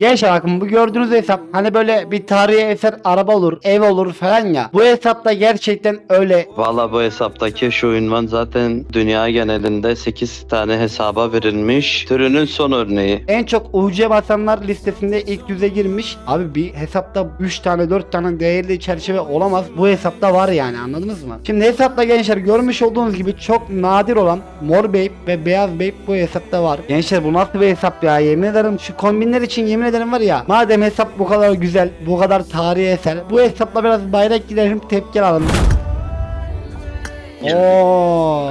Gençler bakın bu gördüğünüz hesap hani böyle bir tarihi eser araba olur, ev olur falan ya. Bu hesapta gerçekten öyle Valla bu hesaptaki şu ünvan zaten dünya genelinde 8 tane hesaba verilmiş. Türünün son örneği. en çok UC basanlar listesinde ilk yüze girmiş. Abi bir hesapta 3 tane 4 tane değerli çerçeve olamaz. Bu hesapta var yani anladınız mı? Şimdi hesapta gençler görmüş olduğunuz gibi çok nadir olan Mor Babe ve Beyaz Babe bu hesapta var. Gençler bu nasıl bir hesap ya yemin ederim şu kombinler için yemin ederim var ya madem hesap bu kadar güzel bu kadar tarihi eser bu hesapla biraz bayrak gidelim tepki alalım. Oo.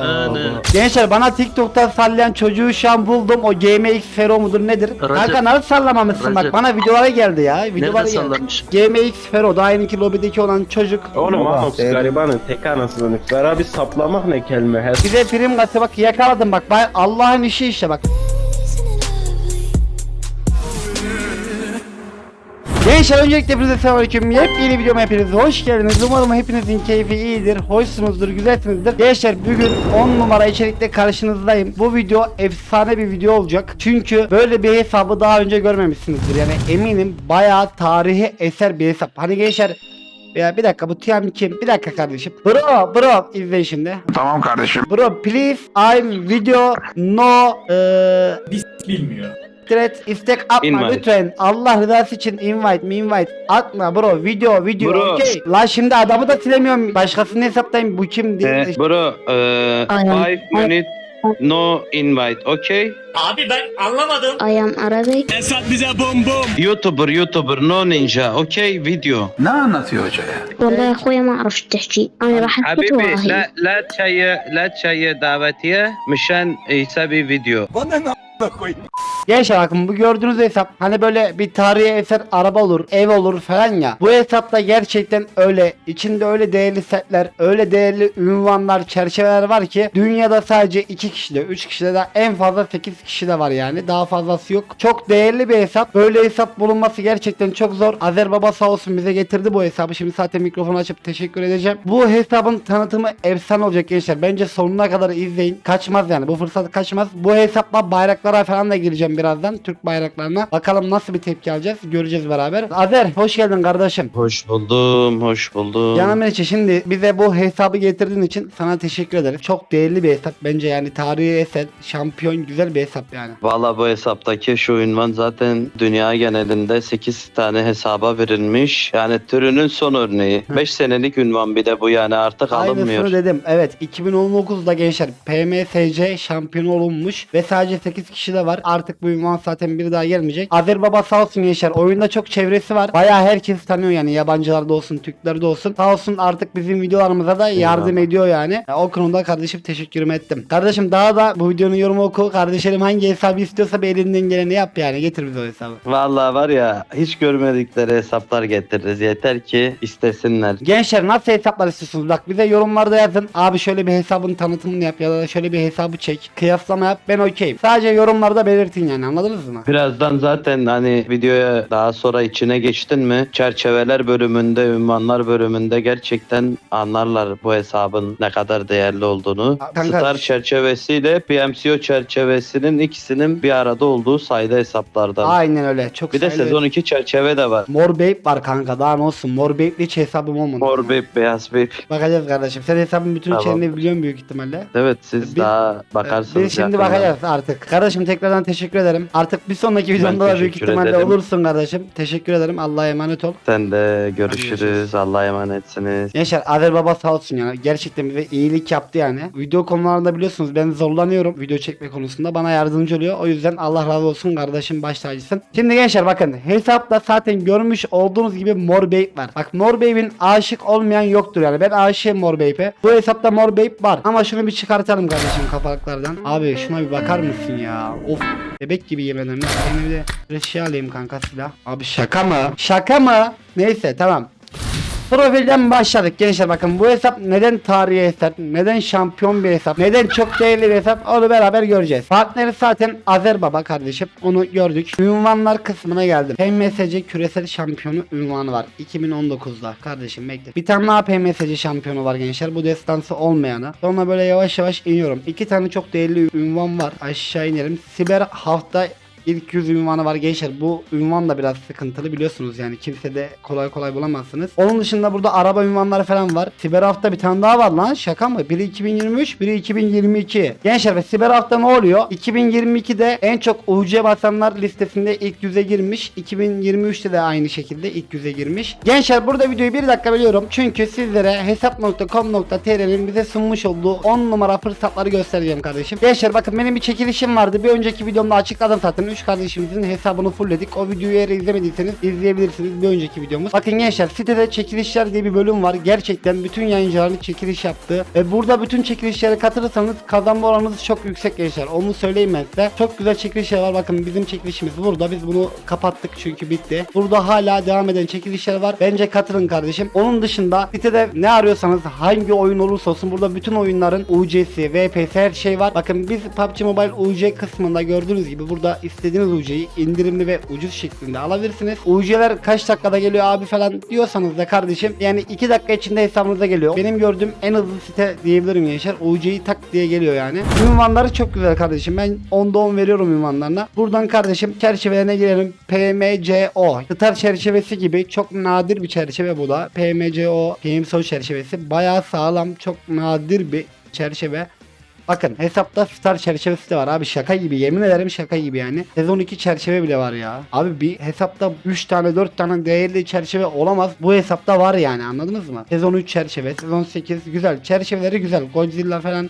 Gençler bana TikTok'tan sallayan çocuğu şu an buldum. O GMX Fero mudur nedir? Recep. Kanka nasıl sallamamışsın bak Recep. bana videolara geldi ya. Videolara Nerede geldi. sallamış? GMX Fero daha yeni lobideki olan çocuk. Oğlum evet. garibanın tek anasını Ver bir saplamak ne kelime Bize prim gazete bak yakaladım bak. Allah'ın işi işte bak. Gençler öncelikle hepinize selamünaleyküm. Yepyeni videoma hepiniz hoş geldiniz. Umarım hepinizin keyfi iyidir, hoşsunuzdur, güzelsinizdir. Gençler bugün 10 numara içerikle karşınızdayım. Bu video efsane bir video olacak. Çünkü böyle bir hesabı daha önce görmemişsinizdir. Yani eminim bayağı tarihi eser bir hesap. Hani gençler ya bir dakika bu TM kim? Bir dakika kardeşim. Bro, bro izleyin şimdi. Tamam kardeşim. Bro please I'm video no eee bilmiyor. threat istek atma Invite. lütfen. Allah rızası için invite me invite atma bro video video Bro. okey. La şimdi adamı da silemiyorum. Başkasının hesaptayım bu kim diye. Eh, bro, 5 minute no invite, okay? Abi ben anlamadım. I am Arabic. YouTuber, YouTuber, no ninja, okay? Video. Ne anlatıyor hoca ya? والله يا اخويا ما اعرف تحكي انا راح اسكت حبيبي وراهي لا لا تشيء لا تشيء دعوتيه مشان يسوي فيديو Gençler bakın bu gördüğünüz hesap hani böyle bir tarihi eser araba olur, ev olur falan ya. Bu hesapta gerçekten öyle içinde öyle değerli setler, öyle değerli ünvanlar, çerçeveler var ki dünyada sadece 2 kişide, 3 kişide de en fazla 8 kişide var yani. Daha fazlası yok. Çok değerli bir hesap. Böyle hesap bulunması gerçekten çok zor. Azer Baba sağ olsun bize getirdi bu hesabı. Şimdi zaten mikrofonu açıp teşekkür edeceğim. Bu hesabın tanıtımı efsane olacak gençler. Bence sonuna kadar izleyin. Kaçmaz yani. Bu fırsat kaçmaz. Bu hesapla bayraklara falan da gireceğim birazdan. Türk bayraklarına. Bakalım nasıl bir tepki alacağız. Göreceğiz beraber. Azer hoş geldin kardeşim. Hoş buldum, hoş buldum. Canım Meriç'e şimdi bize bu hesabı getirdiğin için sana teşekkür ederiz. Çok değerli bir hesap bence yani tarihi eser, şampiyon güzel bir hesap yani. Valla bu hesaptaki şu ünvan zaten dünya genelinde 8 tane hesaba verilmiş. Yani türünün son örneği. 5 senelik ünvan bir de bu yani artık alınmıyor. Aynısını dedim. Evet 2019'da gençler PMSC şampiyonu olunmuş ve sadece 8 kişi de var. Artık bu ünvan zaten bir daha gelmeyecek. Azer Baba sağ olsun gençler. Oyunda çok çevresi var. Bayağı herkes tanıyor yani yabancılarda olsun, Türklerde olsun. Sağ olsun artık bizim videolarımıza da yardım ediyor yani. O konuda kardeşim teşekkürümü ettim. Kardeşim daha da bu videonun yorumu oku. Kardeşlerim hangi hesabı istiyorsa bir elinden geleni yap yani. Getir bize o hesabı. Valla var ya hiç görmedikleri hesaplar getiririz. Yeter ki istesinler. Gençler nasıl hesaplar istiyorsunuz? Bak bize yorumlarda yazın. Abi şöyle bir hesabın tanıtımını yap ya da şöyle bir hesabı çek. Kıyaslama yap. Ben okeyim. Sadece yorumlarda belirtin yani anladınız mı? Birazdan zaten hani videoya daha sonra içine geçtin mi çerçeveler bölümünde, ünvanlar bölümünde gerçekten anlarlar bu hesabın ne kadar değerli olduğunu. Kanka- Star çerçevesiyle PMCO çerçevesinin ikisinin bir arada olduğu sayda hesaplardan. Aynen öyle. Çok Bir de sayılı- sezon 2 çerçeve de var. Mor Babe var kanka daha ne olsun. Mor Babe'li hiç hesabım olmadı. Mor bip, beyaz bip. Bakacağız kardeşim. Sen hesabın bütün Tamam. içeriğini biliyorsun büyük ihtimalle. Evet siz Bir- daha bakarsınız. Biz şimdi yakından. bakacağız artık. Kardeşim tekrardan teşekkür ederim. Artık bir sonraki videomda da büyük teşekkür ihtimalle ederim. olursun kardeşim. Teşekkür ederim. Allah'a emanet ol. Sen de görüşürüz. Allah'a emanetsiniz. Gençler Azer Baba sağ olsun yani. Gerçekten bize iyilik yaptı yani. Video konularında biliyorsunuz ben zorlanıyorum video çekme konusunda. Bana yardımcı oluyor. O yüzden Allah razı olsun kardeşim baş tacısın. Şimdi gençler bakın hesapta zaten görmüş olduğunuz gibi Mor Babe var. Bak Mor Babe'in aşık olmayan yoktur yani. Ben aşığım Mor Babe'e. Bu hesapta Mor Babe var. Ama şunu bir çıkartalım kardeşim kafalıklardan. Abi şuna bir bakar mısın ya? Of. Bebek gibi. Yine bir de şey alayım kanka silah. Abi şaka mı? Şaka mı? Neyse tamam. Profilden başladık gençler bakın bu hesap neden tarihi hesap, neden şampiyon bir hesap, neden çok değerli bir hesap onu beraber göreceğiz. Partneri zaten Azer Baba kardeşim onu gördük. Ünvanlar kısmına geldim. PMSC küresel şampiyonu ünvanı var 2019'da kardeşim bekle. Bir tane daha PMSC şampiyonu var gençler bu destansı olmayanı. Sonra böyle yavaş yavaş iniyorum. İki tane çok değerli ünvan var aşağı inelim. Siber hafta ilk 100 ünvanı var gençler. Bu ünvan da biraz sıkıntılı biliyorsunuz yani kimse de kolay kolay bulamazsınız. Onun dışında burada araba ünvanları falan var. Siber hafta bir tane daha var lan şaka mı? Biri 2023 biri 2022. Gençler ve siber hafta ne oluyor? 2022'de en çok UC basanlar listesinde ilk yüze girmiş. 2023'te de aynı şekilde ilk yüze girmiş. Gençler burada videoyu bir dakika biliyorum. Çünkü sizlere hesap.com.tr'nin bize sunmuş olduğu 10 numara fırsatları göstereceğim kardeşim. Gençler bakın benim bir çekilişim vardı. Bir önceki videomda açıkladım zaten. 3 kardeşimizin hesabını fullledik. O videoyu eğer izlemediyseniz izleyebilirsiniz. Bir önceki videomuz. Bakın gençler sitede çekilişler diye bir bölüm var. Gerçekten bütün yayıncıların çekiliş yaptığı ve burada bütün çekilişlere katılırsanız kazanma oranınız çok yüksek gençler. Onu söyleyeyim ben size. Çok güzel çekilişler var. Bakın bizim çekilişimiz burada. Biz bunu kapattık çünkü bitti. Burada hala devam eden çekilişler var. Bence katılın kardeşim. Onun dışında sitede ne arıyorsanız hangi oyun olursa olsun burada bütün oyunların UC'si, VP'si her şey var. Bakın biz PUBG Mobile UC kısmında gördüğünüz gibi burada istediğiniz UC'yi indirimli ve ucuz şeklinde alabilirsiniz. UC'ler kaç dakikada geliyor abi falan diyorsanız da kardeşim yani 2 dakika içinde hesabınıza geliyor. Benim gördüğüm en hızlı site diyebilirim gençler. UC'yi tak diye geliyor yani. Ünvanları çok güzel kardeşim. Ben 10'da 10 veriyorum ünvanlarına. Buradan kardeşim çerçevelerine girelim. PMCO. Star çerçevesi gibi çok nadir bir çerçeve bu da. PMCO, PMSO çerçevesi. Bayağı sağlam, çok nadir bir çerçeve. Bakın hesapta star çerçevesi de var abi şaka gibi yemin ederim şaka gibi yani. Sezon 2 çerçeve bile var ya. Abi bir hesapta 3 tane 4 tane değerli çerçeve olamaz. Bu hesapta var yani anladınız mı? Sezon 3 çerçeve, sezon 8 güzel. Çerçeveleri güzel. Godzilla falan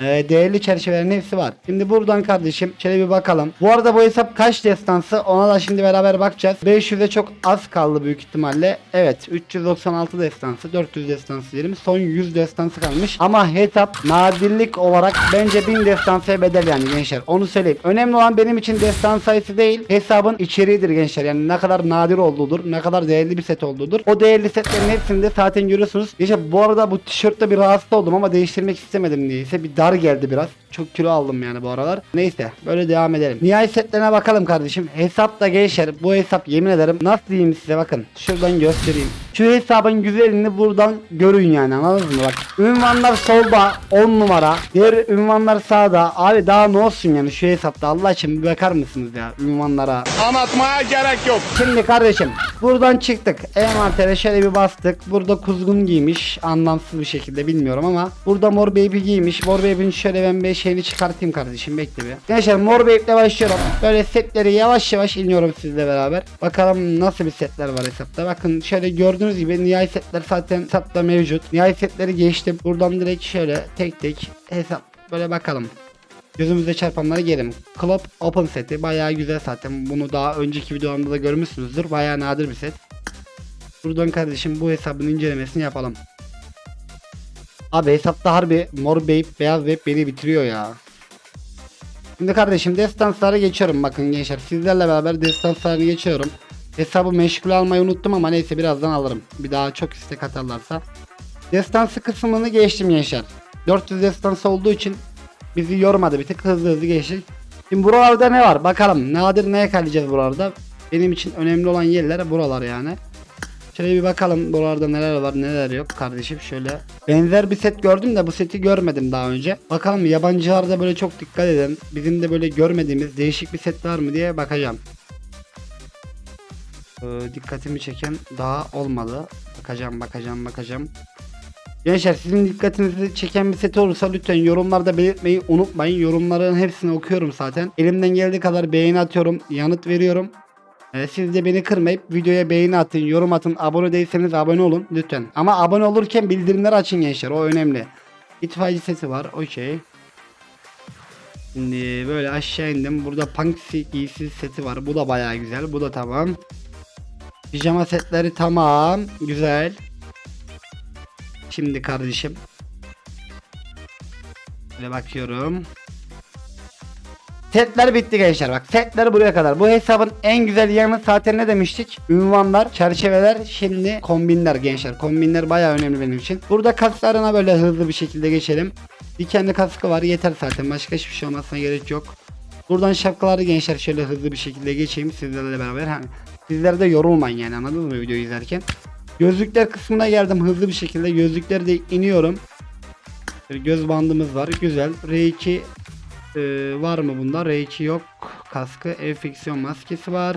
ee, değerli çerçevelerin hepsi var. Şimdi buradan kardeşim şöyle bir bakalım. Bu arada bu hesap kaç destansı ona da şimdi beraber bakacağız. 500'e çok az kaldı büyük ihtimalle. Evet 396 destansı 400 destansı diyelim. Son 100 destansı kalmış. Ama hesap nadirlik olarak bence 1000 destansıya bedel yani gençler. Onu söyleyeyim. Önemli olan benim için destan sayısı değil. Hesabın içeriğidir gençler. Yani ne kadar nadir olduğudur. Ne kadar değerli bir set olduğudur. O değerli setlerin hepsini de zaten görüyorsunuz. Gençler bu arada bu tişörtte bir rahatsız oldum ama değiştirmek istemedim niyeyse. Bir dar geldi biraz. Çok kilo aldım yani bu aralar. Neyse böyle devam edelim. Nihai setlerine bakalım kardeşim. Hesap da gençler bu hesap yemin ederim nasıl diyeyim size bakın. Şuradan göstereyim. Şu hesabın güzelliğini buradan görün yani anladınız mı? Bak ünvanlar solda 10 numara. Diğer ünvanlar sağda. Abi daha ne olsun yani şu hesapta Allah için bir bakar mısınız ya ünvanlara. Anlatmaya gerek yok. Şimdi kardeşim buradan çıktık. Envantere şöyle bir bastık. Burada kuzgun giymiş. Anlamsız bir şekilde bilmiyorum ama. Burada mor baby giymiş. Mor baby'nin şöyle ben bir şeyini çıkartayım kardeşim. Bekle bir. Gençler mor baby'le başlıyorum. Böyle setleri yavaş yavaş iniyorum sizle beraber. Bakalım nasıl bir setler var hesapta. Bakın şöyle gördüğünüz gibi nihai setler zaten hesapta mevcut. Nihai setleri geçtim. Buradan direkt şöyle tek tek hesap böyle bakalım. Gözümüze çarpanlara gelelim. Club Open seti bayağı güzel zaten. Bunu daha önceki videolarımda da görmüşsünüzdür. Bayağı nadir bir set. Buradan kardeşim bu hesabın incelemesini yapalım. Abi hesapta harbi mor beyip beyaz beyip beni bitiriyor ya. Şimdi kardeşim destanslara geçiyorum bakın gençler. Sizlerle beraber destanslarını geçiyorum. Hesabı meşgul almayı unuttum ama neyse birazdan alırım. Bir daha çok istek atarlarsa. Destansı kısmını geçtim gençler. 400 destansı olduğu için bizi yormadı bir tık hızlı hızlı geçtik. Şimdi buralarda ne var bakalım nadir neye kalacağız buralarda. Benim için önemli olan yerler buralar yani. Şöyle bir bakalım buralarda neler var neler yok kardeşim şöyle. Benzer bir set gördüm de bu seti görmedim daha önce. Bakalım yabancılarda böyle çok dikkat edin. Bizim de böyle görmediğimiz değişik bir set var mı diye bakacağım. Ee, dikkatimi çeken daha olmadı. Bakacağım bakacağım bakacağım. Gençler sizin dikkatinizi çeken bir set olursa lütfen yorumlarda belirtmeyi unutmayın. Yorumların hepsini okuyorum zaten. Elimden geldiği kadar beğeni atıyorum, yanıt veriyorum. Ee, siz de beni kırmayıp videoya beğeni atın, yorum atın, abone değilseniz abone olun lütfen. Ama abone olurken bildirimleri açın gençler o önemli. İtfaiyeci sesi var okey. Şimdi böyle aşağı indim. Burada punk giysi seti var. Bu da bayağı güzel. Bu da tamam. Pijama setleri tamam. Güzel. Şimdi kardeşim. Böyle bakıyorum. Setler bitti gençler bak setler buraya kadar. Bu hesabın en güzel yanı zaten ne demiştik? Ünvanlar, çerçeveler, şimdi kombinler gençler. Kombinler bayağı önemli benim için. Burada kasklarına böyle hızlı bir şekilde geçelim. Dikenli kaskı var yeter zaten başka hiçbir şey olmasına gerek yok. Buradan şapkaları gençler şöyle hızlı bir şekilde geçeyim sizlerle beraber. Hani sizler de yorulmayın yani anladınız mı videoyu izlerken. Gözlükler kısmına geldim hızlı bir şekilde gözlükleri de iniyorum. Göz bandımız var güzel. R2 Ee, var mı bunda? R2 yok. Kaskı. Enfeksiyon maskesi var.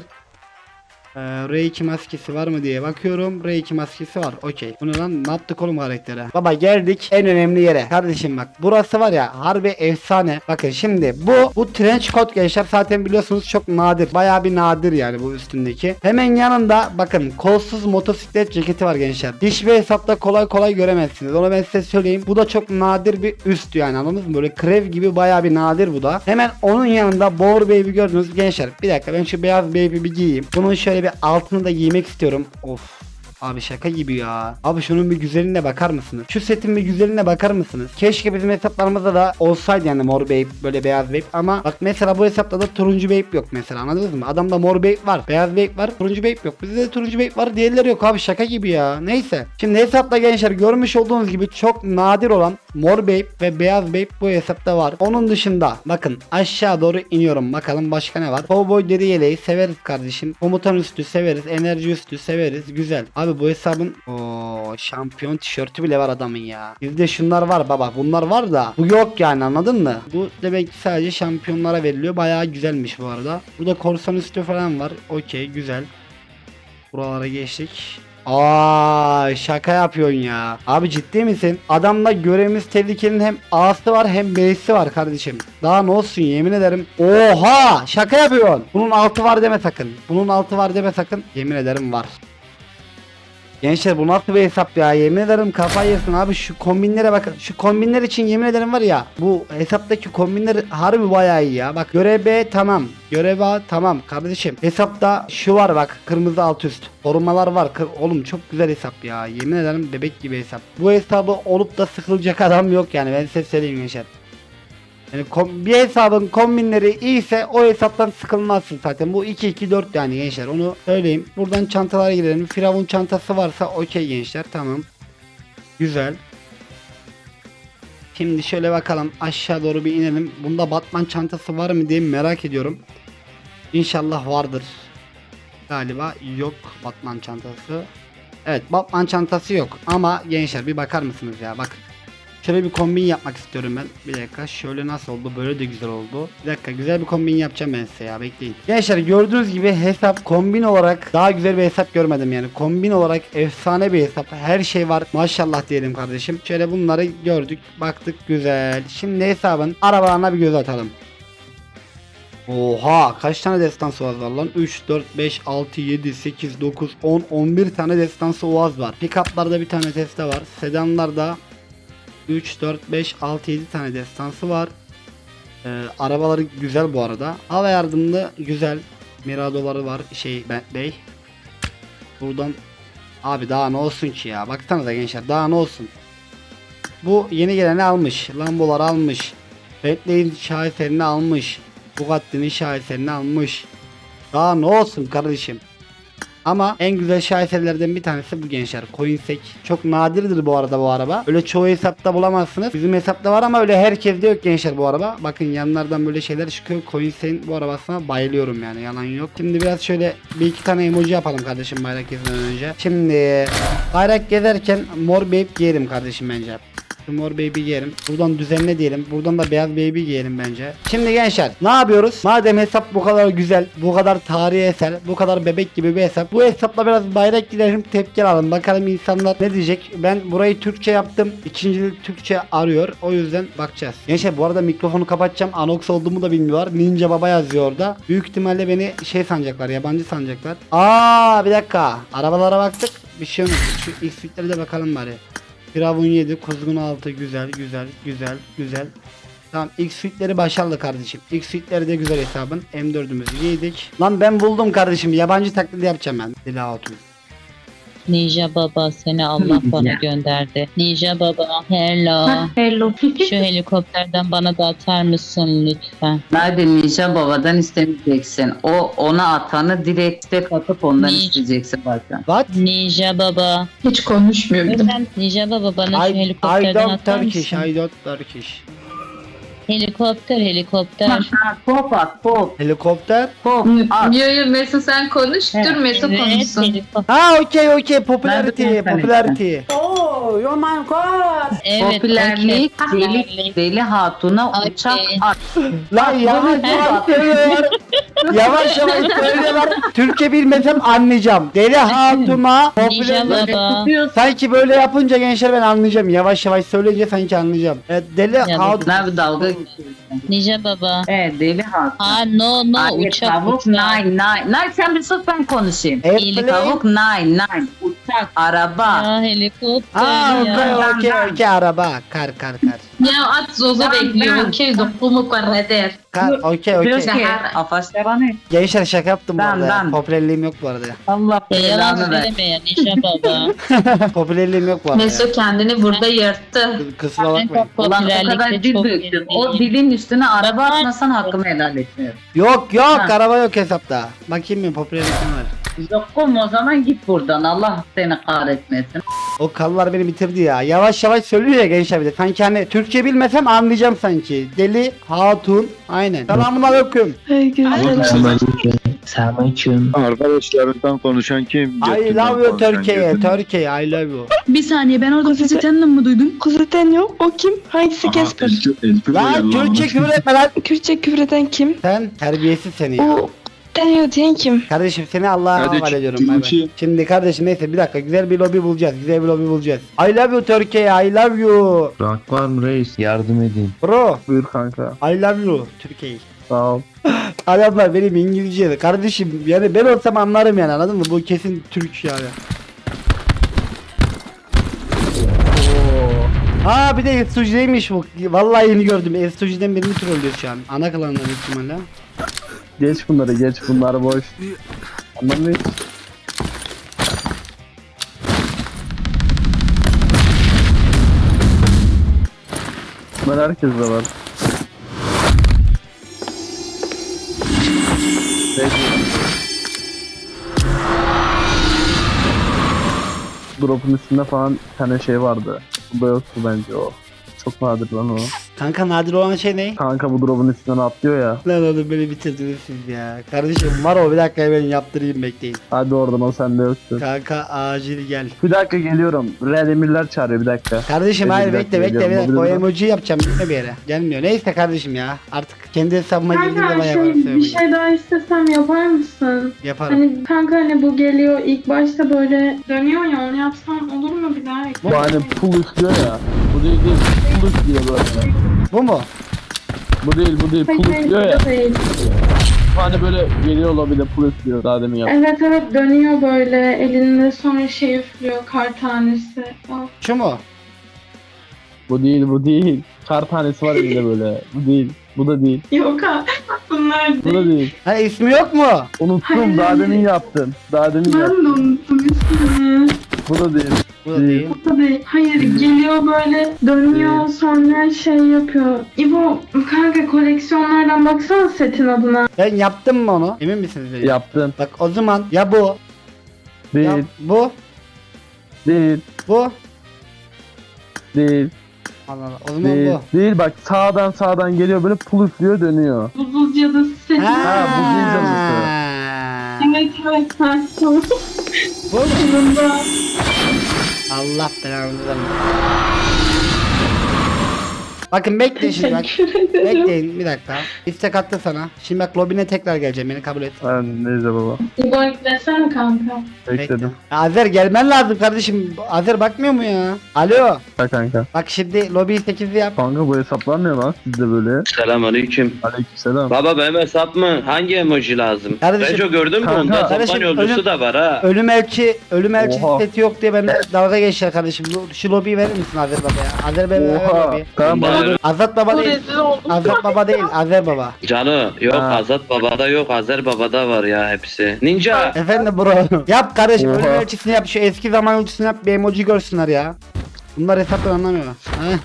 Ee, R2 maskesi var mı diye bakıyorum. R2 maskesi var. Okey. Bu ne lan? Ne yaptık oğlum karaktere? Baba geldik en önemli yere. Kardeşim bak. Burası var ya harbi efsane. Bakın şimdi bu bu trench coat gençler zaten biliyorsunuz çok nadir. Bayağı bir nadir yani bu üstündeki. Hemen yanında bakın kolsuz motosiklet ceketi var gençler. Hiçbir hesapta kolay kolay göremezsiniz. Onu ben size söyleyeyim. Bu da çok nadir bir üst yani anladınız mı? Böyle krev gibi bayağı bir nadir bu da. Hemen onun yanında Boar Baby gördünüz gençler. Bir dakika ben şu beyaz baby bir giyeyim. Bunun şöyle bir altını da giymek istiyorum. Of. Abi şaka gibi ya. Abi şunun bir güzeline bakar mısınız? Şu setin bir güzeline bakar mısınız? Keşke bizim hesaplarımızda da olsaydı yani mor babe böyle beyaz babe ama bak mesela bu hesapta da turuncu babe yok mesela anladınız mı? Adamda mor babe var, beyaz babe var, turuncu babe yok. Bizde de turuncu babe var, diğerleri yok abi şaka gibi ya. Neyse. Şimdi hesapta gençler görmüş olduğunuz gibi çok nadir olan mor babe ve beyaz babe bu hesapta var. Onun dışında bakın aşağı doğru iniyorum bakalım başka ne var? Cowboy deri yeleği severiz kardeşim. Komutan üstü severiz. Enerji üstü severiz. Güzel. Abi bu hesabın o şampiyon tişörtü bile var adamın ya. Bizde şunlar var baba. Bunlar var da bu yok yani anladın mı? Bu demek ki sadece şampiyonlara veriliyor. Bayağı güzelmiş bu arada. Burada korsan üstü falan var. Okey güzel. Buralara geçtik. Aa şaka yapıyorsun ya. Abi ciddi misin? Adamda görevimiz tehlikenin hem A'sı var hem B'si var kardeşim. Daha ne olsun yemin ederim. Oha şaka yapıyorsun. Bunun altı var deme sakın. Bunun altı var deme sakın. Yemin ederim var. Gençler bu nasıl bir hesap ya? Yemin ederim kafayı yesin abi. Şu kombinlere bakın şu kombinler için yemin ederim var ya bu hesaptaki kombinler harbi bayağı iyi ya. Bak görev B tamam. Görev A tamam kardeşim. Hesapta şu var bak kırmızı alt üst. Korumalar var. Kır- oğlum çok güzel hesap ya. Yemin ederim bebek gibi hesap. Bu hesabı olup da sıkılacak adam yok yani. Ben size söyleyeyim gençler yani kom- bir hesabın kombinleri iyiyse o hesaptan sıkılmazsın zaten. Bu 2-2-4 yani gençler onu söyleyeyim. Buradan çantalara girelim. Firavun çantası varsa okey gençler tamam. Güzel. Şimdi şöyle bakalım aşağı doğru bir inelim. Bunda Batman çantası var mı diye merak ediyorum. İnşallah vardır. Galiba yok Batman çantası. Evet Batman çantası yok ama gençler bir bakar mısınız ya bak. Şöyle bir kombin yapmak istiyorum ben. Bir dakika şöyle nasıl oldu? Böyle de güzel oldu. Bir dakika güzel bir kombin yapacağım ben size ya bekleyin. Gençler gördüğünüz gibi hesap kombin olarak daha güzel bir hesap görmedim yani. Kombin olarak efsane bir hesap. Her şey var. Maşallah diyelim kardeşim. Şöyle bunları gördük. Baktık güzel. Şimdi hesabın arabalarına bir göz atalım. Oha kaç tane destansı var lan? 3, 4, 5, 6, 7, 8, 9, 10, 11 tane destansı oğaz var. Pickup'larda bir tane teste var. Sedanlarda 3, 4, 5, 6, 7 tane destansı var. Ee, arabaları güzel bu arada. Hava yardımlı güzel. Miradoları var. Şey Bentley. Buradan abi daha ne olsun ki ya. Baksanıza gençler daha ne olsun. Bu yeni geleni almış. Lambolar almış. Bentley'in şaheserini almış. Bugatti'nin şaheserini almış. Daha ne olsun kardeşim. Ama en güzel şaheserlerden bir tanesi bu gençler. Coinsec. Çok nadirdir bu arada bu araba. Öyle çoğu hesapta bulamazsınız. Bizim hesapta var ama öyle herkeste yok gençler bu araba. Bakın yanlardan böyle şeyler çıkıyor. Coinsec'in bu arabasına bayılıyorum yani yalan yok. Şimdi biraz şöyle bir iki tane emoji yapalım kardeşim bayrak gezmeden önce. Şimdi bayrak gezerken mor babe giyerim kardeşim bence. Mor baby giyelim. Buradan düzenle diyelim. Buradan da beyaz baby giyelim bence. Şimdi gençler ne yapıyoruz? Madem hesap bu kadar güzel, bu kadar tarihi eser, bu kadar bebek gibi bir hesap. Bu hesapla biraz bayrak gidelim tepki alalım. Bakalım insanlar ne diyecek. Ben burayı Türkçe yaptım. İkinci Türkçe arıyor. O yüzden bakacağız. Gençler bu arada mikrofonu kapatacağım. Anox olduğumu da bilmiyorlar. Ninja Baba yazıyor orada. Büyük ihtimalle beni şey sanacaklar. Yabancı sanacaklar. Aa bir dakika. Arabalara baktık. Bir şey yok. Şu X-Fit'lere de bakalım bari. Firavun 7, Kuzgun 6 güzel güzel güzel güzel. Tamam X suite'leri başarılı kardeşim. X suite'leri de güzel hesabın. M4'ümüzü giydik. Lan ben buldum kardeşim. Yabancı taklidi yapacağım ben. Dila Hatun. Ninja Baba seni Allah bana gönderdi. Ninja Baba hello. Hello. Şu helikopterden bana da atar mısın lütfen? Nerede Ninja Baba'dan istemeyeceksin. O ona atanı direkt tek atıp ondan Ni- isteyeceksin bazen. What? Ninja Baba. Hiç konuşmuyor bir de. Lütfen Ninja Baba bana şu I, I helikopterden don't atar Turkish. mısın? I don't Turkish. Helikopter helikopter. Pop at pop Helikopter. pop at. Yo yo Mesut sen konuş. Dur Mesut Evet konuşsun. helikopter. Ha okey okey. Popularity. Popularity. Evet. Popülerlik okey. deli, deli hatuna uçak at. Lan yavaş yavaş söylüyorlar. yavaş yavaş söylüyorlar. Türkçe bilmesem anlayacağım. Deli Ninja popüler... Sanki böyle yapınca gençler ben anlayacağım. Yavaş yavaş söyleyince sanki anlayacağım. Evet, deli. Ne bir dalga. Ninja baba. Evet deli hatun. Aa no no Hayır, uçak tavuk uçak. nine nine. Nine sen bir sus ben konuşayım. Airplane. Tavuk nine nine. Uçak, araba. Aa helikopter Aa okey okey okey araba. Kar kar kar. Ya at Zozo bekliyor. Okey dokumu kareder. Kar okey okey. Diyoruz ki Afaslara ne? Gençler şaka yaptım bu Ben, arada. ya. ben. Popülerliğim yok bu arada. ya. Allah Ya yalan belanı ver. söyleme ya Ninja baba. Popülerliğim yok bu arada. ya. Meso kendini burada yırttı. Kusura bakmayın. çok Ulan o kadar popülerlikte dil çok. O dilin üstüne araba atmasan hakkımı helal etmiyorum. Yok yok Ha. araba yok hesapta. Bakayım mı popülerliğim var. Yokum o zaman git buradan. Allah seni kahretmesin. O kallar beni bitirdi ya. Yavaş yavaş söylüyor ya gençler bir de. Sanki hani Türkçe bilmesem anlayacağım sanki. Deli hatun. Aynen. Selamun aleyküm. Arkadaşlarından konuşan kim? I love you Türkiye. Türkiye I love you. Bir saniye ben orada Kuzeten'le mi duydum? Kuzeten yok. O kim? Hangisi Casper? Lan Türkçe küfür etme lan. Kürtçe küfür eden kim? Sen terbiyesiz seni ya. O deniyor diyen kim? Kardeşim seni Allah'a Hadi havale ediyorum. Bay bay. çık- Şimdi kardeşim neyse bir dakika güzel bir lobi bulacağız. Güzel bir lobi bulacağız. I love you Türkiye. I love you. Rank var mı reis? Yardım edin. Bro. Buyur kanka. I love you Türkiye. Sağ ol. Adamlar benim İngilizce kardeşim yani ben olsam anlarım yani anladın mı? Bu kesin Türk yani. Oo. Aa bir de Estuji'deymiş bu. Vallahi yeni gördüm. Estuji'den birini trollüyor şu an. Ana klanlar ihtimalle. Geç bunları geç bunları boş. Anlamıyor. Bunlar herkes de var. Drop'un üstünde falan bir tane şey vardı. Bunda yoktu bence o. Çok nadir lan o. Kanka nadir olan şey ne? Kanka bu drop'un üstünden atlıyor ya. Lan oğlum beni bitirdiniz siz ya. Kardeşim var o bir dakika ben yaptırayım bekleyin. Hadi oradan o sende yoktu. Kanka acil gel. Bir dakika geliyorum. Red Emirler çağırıyor bir dakika. Kardeşim Bekle, hayır bekle bekle bir dakika o emojiyi yapacağım gitme bir yere. Gelmiyor. Neyse kardeşim ya. Artık kendi hesabıma girdiğim zaman Kanka yaparım. şey, bir şey daha istesem yapar mısın? Yaparım. Hani kanka hani bu geliyor ilk başta böyle dönüyor ya onu yapsam olur mu bir daha? Bu hani pull üflüyor ya. Bu değil değil. Pull üflüyor böyle. Bu mu? Bu değil bu değil. Pull Hayır, üflüyor ya. bu değil. Hani böyle geliyor olabilir pull üflüyor. Daha demin yaptım. Evet evet dönüyor böyle elinde sonra şey üflüyor kar tanesi. Al. Şu mu? Bu değil bu değil. Kar tanesi var elinde böyle. Bu değil. Bu da değil. Yok ha bunlar Bu da değil. değil. Ha ismi yok mu? Unuttum. Hayır. Daha demin yaptım. Daha demin Ben yaptım. de unuttum ismini. Bu da değil. Bu da değil. Bu da değil. Hayır geliyor böyle dönüyor sonra şey yapıyor. İbo kanka koleksiyonlardan baksana setin adına. Ben yaptım mı onu? Emin misiniz? benim? Yaptın. Bak o zaman ya bu Değil. ya bu Değil. bu. Değil. Allah Allah. O zaman Değil. bu. Değil. Bak sağdan sağdan geliyor böyle pull üflüyor dönüyor. Buzul cadısı setin. Ha, bu değil cadısı. Evet evet tamam. Bu mu? Bunda. Allah belanı versin. Bakın bekleyin şimdi bak. Teşekkür ederim. Bekleyin bir dakika. İstek attı sana. Şimdi bak lobine tekrar geleceğim. Beni kabul et. Ben neyse baba. İbo eklesene kanka. Bekledim. Ya Azer gelmen lazım kardeşim. Azer bakmıyor mu ya? Alo. Ha kanka. Bak şimdi lobi 8'i yap. Kanka bu hesaplanmıyor lan sizde böyle. Selamünaleyküm. Aleykümselam. Baba benim hesap mı? Hangi emoji lazım? Kardeşim- Reco gördün mü Kanka- onda? Kardeşim, yolcusu ölüm- da var ha. Ölüm elçi, ölüm elçi Oha. seti yok diye benden dalga geçtiler kardeşim. Bu- Şu lobiyi verir misin Azer Baba ya? Azer Baba ver Oha. lobiyi. Tamam bana da Azat Baba Bu değil. rezil oldum. Azat Baba değil, Azer Baba. Canı yok Ha. Azat Baba'da yok Azer Baba'da var ya hepsi. Ninja Efendim bro. yap kardeşim Oha. ölüm elçisini yap. Şu eski zaman ölçüsünü yap. Bir emoji görsünler ya. Bunlar hesaptan anlamıyor. Heh.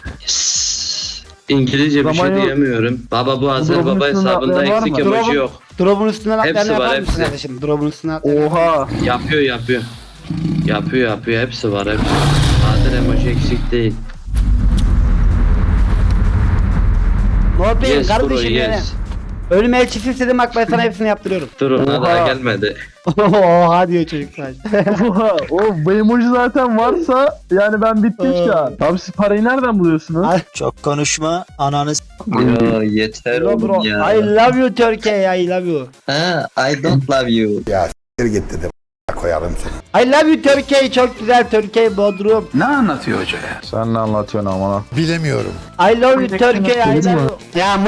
İngilizce bir Zaman şey yok. diyemiyorum. Baba bu Azer Drop'un Baba üstünde hesabında atlayan var eksik mı? emoji Drop'un- yok. Drop'un üstünden Hepsi atlayanı var, yapar mısın hepsi. kardeşim? Drop'un üstünden atlayanı. Oha. Yapıyor yapıyor. Yapıyor yapıyor hepsi var hepsi. Azer emoji eksik değil. Ne yapayım Yes bro kardeşim yani? yes. Ölüm elçisi istedim bak ben sana hepsini yaptırıyorum. Dur ona Oha. daha gelmedi. Oha diyor çocuk sadece. Oha, o bu emoji zaten varsa yani ben bittim şu an. Abi siz parayı nereden buluyorsunuz? Ay. Çok konuşma ananı Ya yeter Bro bro I love you Turkey I love you. Ha, I don't love you. git dedim. Koyarım seni. I love you Turkey çok güzel Turkey Bodrum. Ne anlatıyor hoca ya? Sen ne anlatıyorsun amına? Bilemiyorum. I love you Turkey I love you. Ya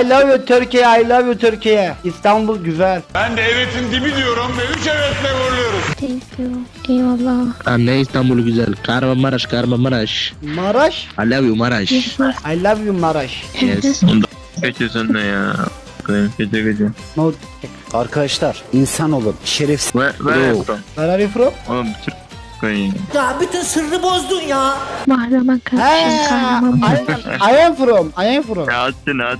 I love you Turkey I love you Turkey. İstanbul güzel. Ben de evetin dibi diyorum ve üç evetle vuruyoruz. Thank you. Eyvallah. Anne İstanbul güzel. Kahramanmaraş, Kahramanmaraş. Maraş. I love you Maraş. Yes. I love you Maraş. Yes. Onda geçiyorsun ne ya? Gece gece. No. Arkadaşlar insan olun. Şerefsiz. Where, where are you from? Where are you from? Oğlum Türk koyayım. Bahraman kardeşim Ha, kahraman. I, I am from. I am from. Ya attın at.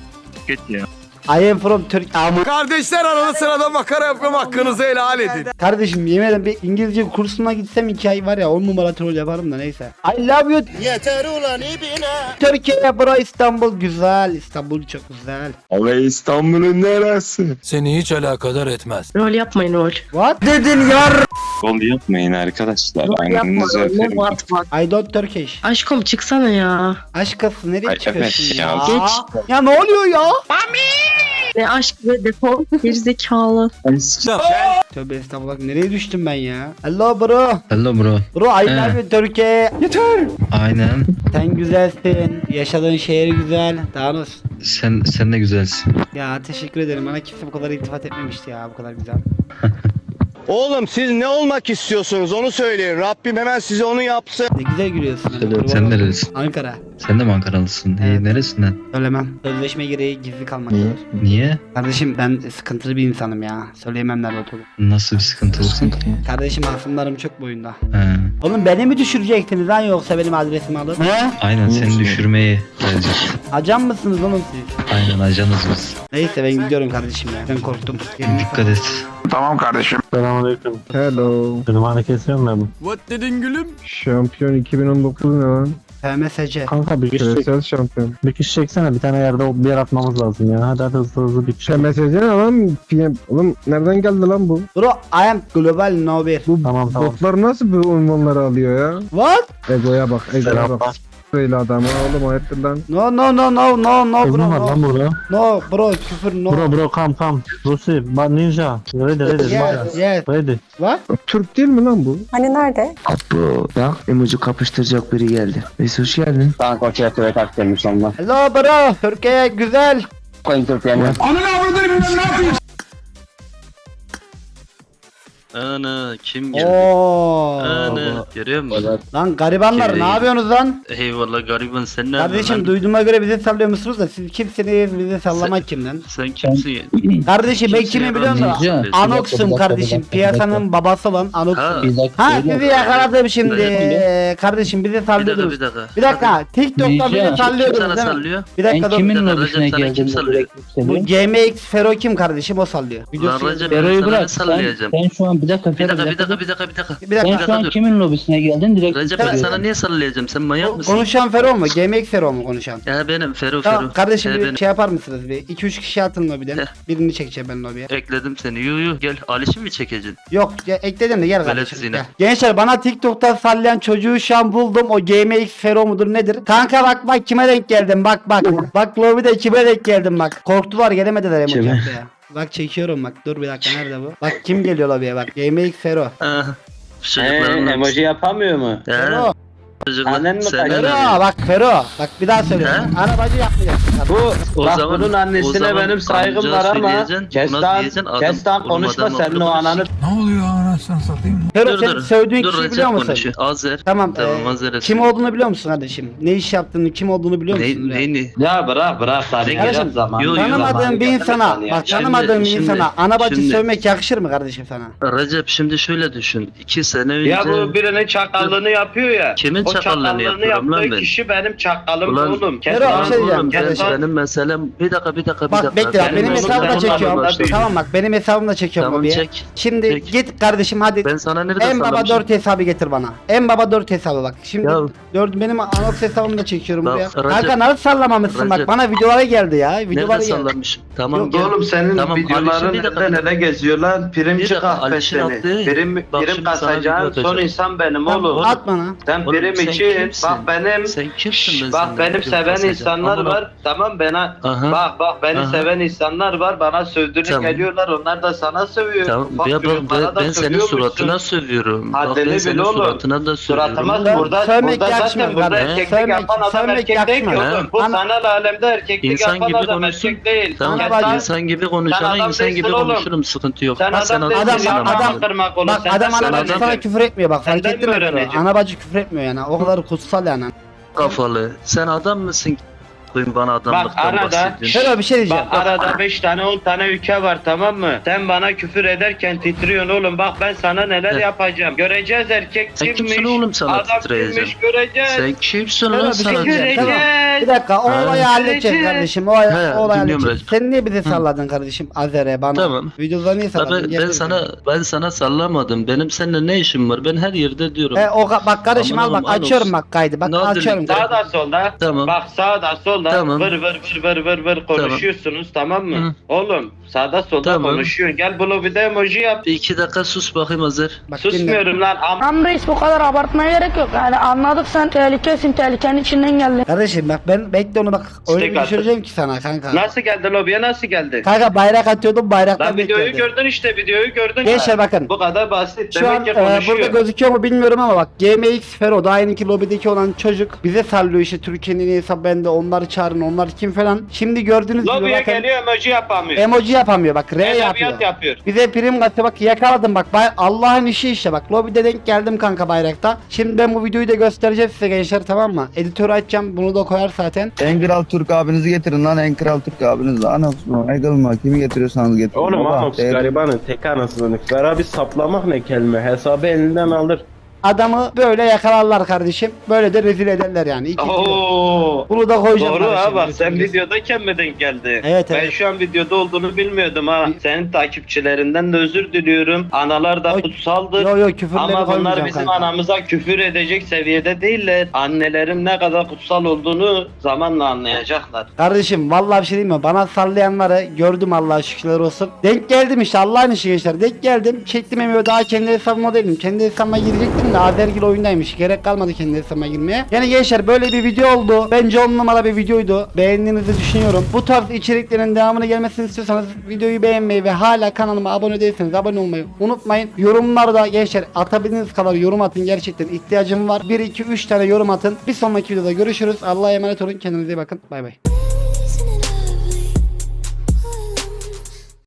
Geç ya. I am from. Ama Kardeşler arada sırada makara yapıyorum hakkınızı helal edin. kardeşim yemin ederim bir İngilizce kursuna gitsem iki ay var ya on numara troll yaparım da neyse. I love you. Yeter ulan ibine. Türkiye bro İstanbul güzel. İstanbul çok güzel. Abi İstanbul'un neresi? Seni hiç alakadar etmez. Rol yapmayın rol. What? Dedin yar. Rol yapmayın arkadaşlar. Aynanızı Ne öperim. what what. I don't Turkish. Aşkım çıksana ya. Aşkası nereye Ay, çıkıyorsun evet ya? ya. Geç. Ya ne oluyor ya? Ne aşk ve defol. Gerizekalı. Tövbe estağfurullah nereye düştüm ben ya? Hello bro. Hello bro. Bro I He. love you Türkiye. Aynen. Sen güzelsin. Yaşadığın şehir güzel. Daha ne olsun? Sen sen de güzelsin. Ya teşekkür ederim. Bana kimse bu kadar iltifat etmemişti ya. Bu kadar güzel. Oğlum siz ne olmak istiyorsunuz onu söyleyin. Rabbim hemen size onu yapsın. Ne güzel gülüyorsun. hani, kurban Sen olayım. nerelisin? Ankara. Sen de mi Ankaralısın? Evet. İyi neresinden? Söylemem. Sözleşme gereği gizli kalmaktadır. Niye? Kardeşim ben sıkıntılı bir insanım ya. Söyleyemem nerede olduğumu. Nasıl bir sıkıntılısın? Kardeşim hasımlarım çok boyunda. He. Oğlum beni mi düşürecektiniz lan yoksa benim adresimi alıp? He? Aynen seni düşürmeyi gelecek. Acan mısınız oğlum siz? Aynen ajanız biz. Neyse ben gidiyorum kardeşim ya. Ben korktum. Dikkat et. Tamam kardeşim. Selamünaleyküm. Hello. Tırmanı kesiyorum ben. What dedin gülüm? Şampiyon 2019 ne lan? FMSC. Kanka bir Küresel şampiyon. Bir kişi çeksene bir tane yerde bir yer atmamız lazım ya. Hadi hadi hızlı hızlı bir şey. MSC ne lan? PM. Oğlum nereden geldi lan bu? Bro I am global no bir. Bu Tamam, tamam. botlar nasıl bu unvanları alıyor ya? What? Egoya bak, egoya Selam. bak. Böyle adamı oğlum hayırdır lan. No no no no no no bro Ne var no. lan burada? No bro küfür no. Bro bro kam kam. Rusi, ba ninja. Ready ready. Yes yes. Ready. What? Türk değil mi lan bu? Hani nerede? Bu bak emoji kapıştıracak biri geldi. Neyse hoş geldin. Kanka o çerçeve tak demiş onlar. Hello bro. Türkiye güzel. Koyun Türkiye'nin. Ana kim Oo. Ana görüyor musun? Lan garibanlar ne yapıyorsunuz lan? Eyvallah gariban sen ne Kardeşim yapıyorsun? duyduğuma göre bizi sallıyor musunuz da siz kimsiniz bizi sallamak kim lan? Sen kimsin? Kardeşim ben kimi ya? biliyor musun? Ninja. Anox'um kardeşim piyasanın babası olan Ha, Anox'um. bir Ha bizi yakaladım şimdi. Evet. Kardeşim bizi bir dakika sallıyordunuz. bir dakika. Bir dakika TikTok'ta Kim sana sallıyordunuz değil mi? sallıyor? Bir dakika dur. Dakika Recep sana kim sallıyor? Bu GMX Fero kim kardeşim o sallıyor. Lan Videosu. Recep ben sana ne sallayacağım? Sen şu an bir dakika Bir dakika bir dakika bir dakika bir dakika. Bir dakika. Bir dakika dur. kimin lobisine geldin direkt Recep ben sana niye sallayacağım? Sen manyak mısın? Konuşan Fero mu? GMX Fero mu konuşan? Ya benim Fero Tamam Fero. kardeşim Ya bir benim. şey yapar mısınız bir? 2-3 kişi atın lobiden. Heh. Birini çekeceğim ben lobiye. Ekledim seni. Yu yu gel. Aliş'i mi çekeceksin? Yok ya, ekledim de gel kardeşim. Gel. Gençler bana TikTok'tan sallayan çocuğu şu an buldum. O GMX Fero mudur nedir? Kanka bak bak kime denk geldim bak bak. bak lobide kime denk geldim bak. Korktular gelemediler emoji Kime? Bak çekiyorum bak dur bir dakika nerede bu? Bak kim geliyor lobiye bak. GMX Fero. Ah. Çocukların emoji yapamıyor mu? Fero. Annen mi kaçırdı? Fero bak Fero. Bak bir daha söylüyorum. He? Ana bacı yapmayacaksın. Bu O bak zaman- bunun o annesine zaman benim saygım var ama söyleyeceksin, kes buna lan diyeceksin, adam kes lan konuşma senin o ananı Ne oluyor anasını satayım? Fero Dur sen dur. sövdüğün Dur kişiyi biliyor musun? konuşuyor. Azer. Tamam. Tamam e, Azer. kim olduğunu biliyor musun kardeşim? Ne iş yaptığını, kim olduğunu biliyor musun? Ne, ne, ne? Ya bırak bırak hadi Kardeşim, zaman. yo, Tanımadığın bir insana, bak tanımadığın bir insana ana bacı sövmek yakışır mı kardeşim sana? Recep şimdi şöyle düşün. İki sene önce... Ya bu birinin çakallığını yapıyor ya. Kimin çakallığını yapıyorum lan ben? kişi benim çakalım Ulan- oğlum. Kes Fero, lan. bir şey diyeceğim, Oğlum, ben, kardeşim. benim meselem... Bir dakika bir dakika bir dakika. Bak bekle bak benim oğlum hesabımda çekiyorum. Tamam bak benim hesabımda çekiyorum Tamam lobiye. çek. Şimdi Çek. git kardeşim hadi. Ben sana de En baba sallamışsın. 4 hesabı getir bana. En baba 4 hesabı bak. Şimdi Ya- 4 benim anons hesabımı da çekiyorum buraya. Recep- Kanka nasıl sallamamışsın bak Recep. bana videolara geldi ya. Videolara Nerede geldi. sallamışım? Tamam Yok gel. oğlum senin Tamam, videoların Alişin bir dakika. nerede nerede geziyor lan? Bir Primci dakika, kahpe seni. attı. Prim, Bak prim şimdi sana son atacağım. insan benim Tamam, oğlum. at bana. Sen Oğlum, prim sen için kimsin? bak benim Sen kimsin ben bak benim seven insanlar Amına- var. Tamam bana Aha. bak bak beni Aha. seven insanlar var. Bana sövdürüp Tamam. geliyorlar. Onlar da sana sövüyor. Tamam Bak ya diyorum, ben, ben, da senin suratına sövüyorum. Bak Haddini ben bil senin oğlum. suratına da sövüyorum. Suratıma Ben- burada, sövmek burada zaten burada erkeklik yapan adam erkek değil ki yakışmıyor. oğlum. Bu Ana- sanal alemde erkeklik İnsan yapan gibi adam erkek değil. Tamam insan gibi konuşana insan gibi konuşurum sıkıntı yok. Sen Bak adam değilsin. adam- ama. adam-. Bak adam adam sana küfür etmiyor bak fark ettin mi? Ana bacı küfür etmiyor yani o kadar kutsal yani. kafalı. Sen adam mısın? Koyun bana adamlıktan arada- bahsediyorsun. Şöyle bir şey diyeceğim. Bak arada 5 tane 10 tane ülke var tamam mı? Sen bana küfür ederken titriyorsun oğlum. Bak ben sana neler yapacağım. Göreceğiz erkek Sen kimmiş. kimsin oğlum sana adam titreyeceğim? kimmiş göreceğiz. Sen kimsin Şöyle lan bir şey sana? diyeceğim. diyeceğim? Tamam. Bir dakika o Ha. olayı halledeceğiz kardeşim. O olay, He, o olayı dinliyorum halledeceğiz. Sen niye bizi salladın kardeşim Azer'e bana? Tamam. Videoları niye salladın? ben, ben sana ben sana sallamadım. Benim seninle ne işim var? Ben her yerde diyorum. He, o ka- bak kardeşim Aman al bak açıyorum olsun. bak kaydı. Bak Ne açıyorum. oldu? Sağda solda. Tamam. Bak sağda solda Tamam. vır vır vır vır vır vır konuşuyorsunuz tamam, mı? Hı. Oğlum sağda solda Tamam. konuşuyorsun. Gel bu lobide emoji yap. Bir iki dakika sus bakayım Azer. Bak dinle. Susmuyorum lan. Am reis bu kadar abartmaya gerek yok. Yani anladık sen tehlikesin tehlikenin içinden geldin. Kardeşim bak ben bekle onu bak öyle Stick bir düşüreceğim ki sana kanka. nasıl geldi lobiye nasıl geldi? Kanka bayrak atıyordum bayraktan Lan videoyu beklerdim. gördün işte videoyu gördün. Gençler bakın. Bu kadar basit. Şu Demek an ki e, burada gözüküyor mu bilmiyorum ama bak GMX Fero daha yeni lobideki olan çocuk bize sallıyor işte Türkiye'nin hesabı bende onları çağırın onlar kim falan. Şimdi gördüğünüz gibi Lobiye bakın geliyor emoji yapamıyor. emoji yapamıyor bak R Edebiyat yapıyor. yapıyor. Bize prim katı bak yakaladım bak bay- Allah'ın işi işte bak lobide denk geldim kanka bayrakta. Şimdi ben bu videoyu da göstereceğim size gençler tamam mı? Editörü açacağım bunu da koyar zaten. En kral Türk abinizi getirin lan en kral Türk abiniz. Ana Eagle'ma kimi getiriyorsanız getirin. Oğlum Baba, Anox değerli- garibanın tek anasını. Beraber saplamak ne kelime. Hesabı elinden alır. Adamı böyle yakalarlar kardeşim. Böyle de rezil ederler yani. İki kilo. Bunu da koyacağım. Doğru ha kardeşim, bak sen götüreceğiz. videodayken mi denk geldi? Evet, Ben evet. şu an videoda olduğunu bilmiyordum ha. Senin takipçilerinden de özür diliyorum. Analar da Oy. kutsaldır. Yo yo küfürleri Ama bunlar koymayacağım bizim kanka. anamıza küfür edecek seviyede değiller. Annelerin ne kadar kutsal olduğunu zamanla anlayacaklar. Kardeşim vallahi bir şey diyeyim mi? Bana sallayanları gördüm Allah'a şükürler olsun. Denk geldim işte Allah'ın işi gençler. Denk geldim. Çektim emeği daha kendi hesabıma değilim. Kendi hesabıma girecektim de Azergil oyundaymış. Gerek kalmadı kendi hesabıma girmeye. Yani gençler böyle bir video oldu. Bence on numara bir videoydu. Beğendiğinizi düşünüyorum. Bu tarz içeriklerin devamını gelmesini istiyorsanız videoyu beğenmeyi ve hala kanalıma abone değilseniz abone olmayı unutmayın. Yorumlarda gençler atabildiğiniz kadar yorum atın. Gerçekten ihtiyacım var. 1 2 3 tane yorum atın. Bir sonraki videoda görüşürüz. Allah'a emanet olun. Kendinize iyi bakın. Bay bay.